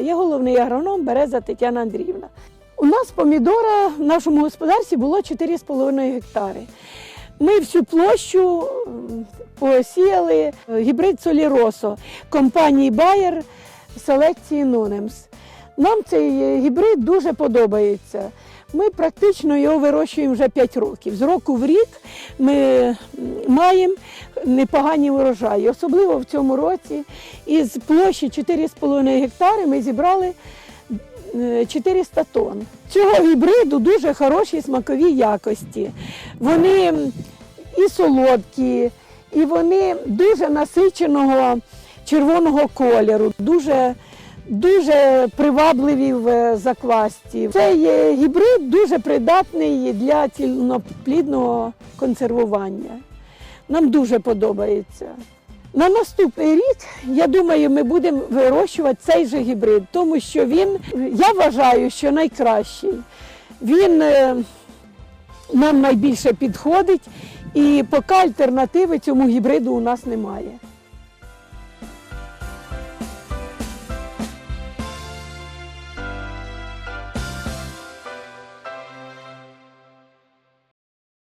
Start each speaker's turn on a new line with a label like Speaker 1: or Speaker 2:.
Speaker 1: Я головний агроном Береза Тетяна Андріївна. У нас помідора в нашому господарстві було 4,5 гектари. Ми всю площу посіяли е, гібрид Соліросо компанії Bayer селекції Нонемс. Нам цей е, гібрид дуже подобається. Ми практично його вирощуємо вже 5 років. З року в рік ми маємо непогані урожаї. Особливо в цьому році із площі 4,5 гектари ми зібрали е, 400 тонн. Цього гібриду дуже хороші смакові якості. Вони і солодкі, і вони дуже насиченого червоного кольору, дуже, дуже привабливі в е. Цей е, гібрид дуже придатний для цільноплідного консервування. Нам дуже подобається. На наступний рік, я думаю, ми будемо вирощувати цей же гібрид, тому що він, я вважаю, що найкращий. Він е, нам найбільше підходить, і поки альтернативи цьому гібриду у нас немає.